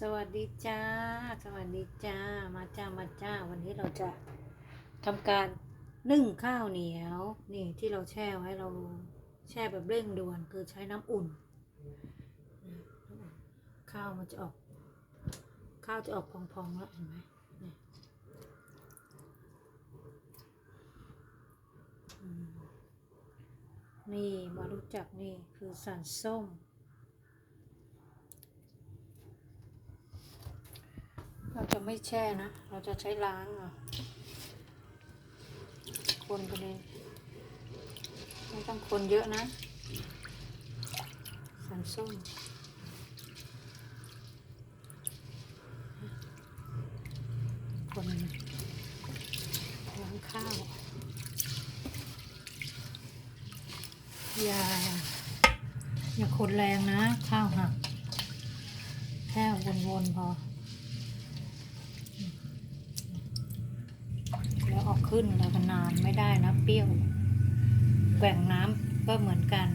สวัสดีจ้า สวัสดีจ้า มาจ้า มาจ้า วันนี้เราจะทำการนึ่งข้าวเหนียว นี่ที่เราแช่ไว้เราแช่แบบเร่งด่วนคือใช้น้ำอุ่นนะน้ำอุ่น ข้าวมันจะออก ข้าวจะออกพองๆแล้วเห็นไหมนี่มนี่มารู้จักนี่คือสารส้ม เราจะไม่แช่นะ เราจะใช้ล้างอะคนไปเลยไม่ต้องคนเยอะนะสันส้มคนล้างข้าว อย่า อย่าคนแรงนะ ข้าวหักแค่วนๆพอ แล้วออกขึ้นแล้วก็นานไม่ได้นะเปรี้ยว แกว่งน้ำก็เหมือนกัน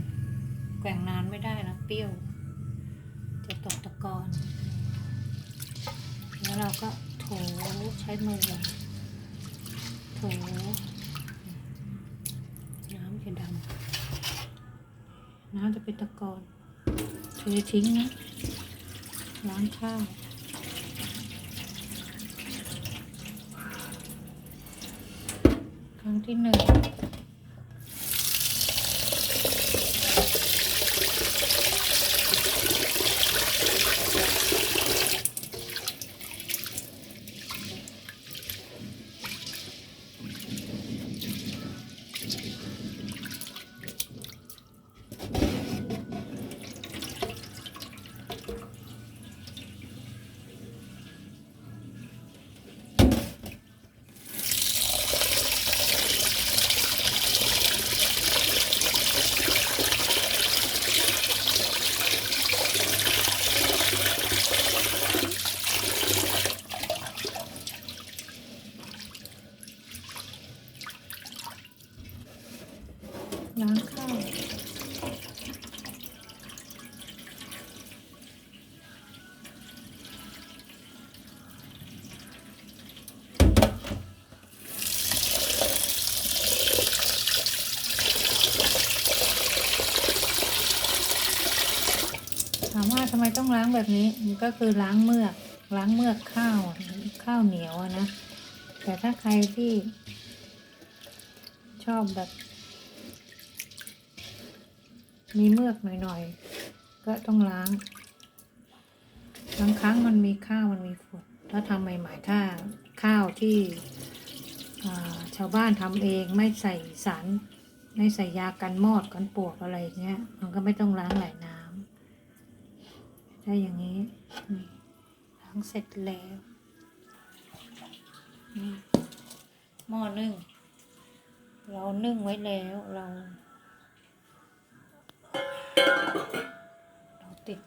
แกว่งนานไม่ได้นะเปรี้ยว จะตกตะกอนแล้วเราก็โถใช้มือโถน้ำจะดำน้ำจะเป็นตะกอนเททิ้งนะล้างข้าว ครั้งที่หนึ่ง ล้างข้าวถามว่าทำไมต้องล้างแบบนี้มันก็คือล้างเมือกล้างเมือกข้าวข้าวเหนียวนะ แต่ถ้าใครที่ชอบแบบ มีเมือกหน่อยๆ ก็ต้องล้างบางครั้งมันมีข้าวมันมีฝุ่นถ้าทำใหม่ๆ ถ้าข้าวที่ชาวบ้านทำเองไม่ใส่สารไม่ใส่ยากันมอดกันปวกอะไรเงี้ย มันก็ไม่ต้องล้างหลายน้ำถ้าอย่างนี้ล้างเสร็จแล้วนี่หม้อนึ่ง เรานึ่งไว้แล้วเรา เราติด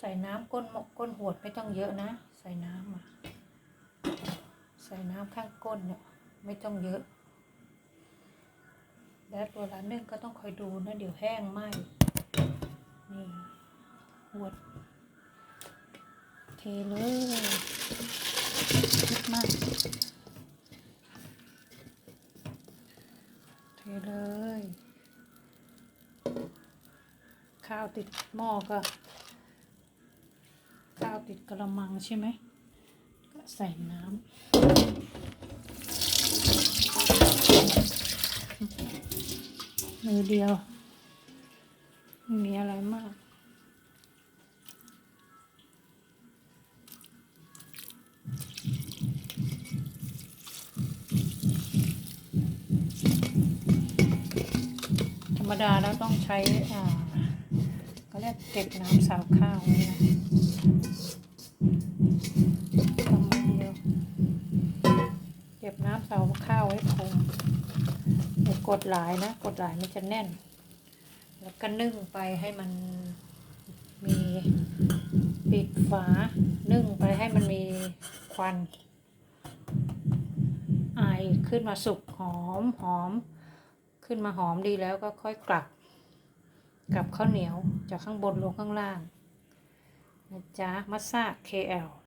ใส่น้ำก้นหมกก้นหวดไม่ต้องเยอะนะ ใส่น้ำอะใส่น้ำข้างก้นเนี่ยไม่ต้องเยอะ แล้วตัวร้านนึ่งก็ต้องคอยดูนะเดี๋ยวแห้งไหมนี่หวด เทเลยคิดมาก เทเลย ข้าวติดหม้อก็ ข้าวติดกระมังใช่ไหม ก็ใส่น้ำมือเดียว ไม่มีอะไรมากธรรมดาแล้วต้องใช้อ่า เรียกเก็บน้ำสาวข้าวไว้นะประมาณเดียวเก็บน้ำสาวข้าวไว้คงอย่ากดหลายนะ กดหลายมันจะแน่น แล้วก็นึ่งไปให้มันมีปิดฝา นึ่งไปให้มันมีควันไอขึ้นมาสุกหอมหอม ขึ้นมาหอมดีแล้วก็ค่อยกลับ กับข้าวเหนียวจากข้างบนลงข้างล่างนะจ๊ะมัสซา KL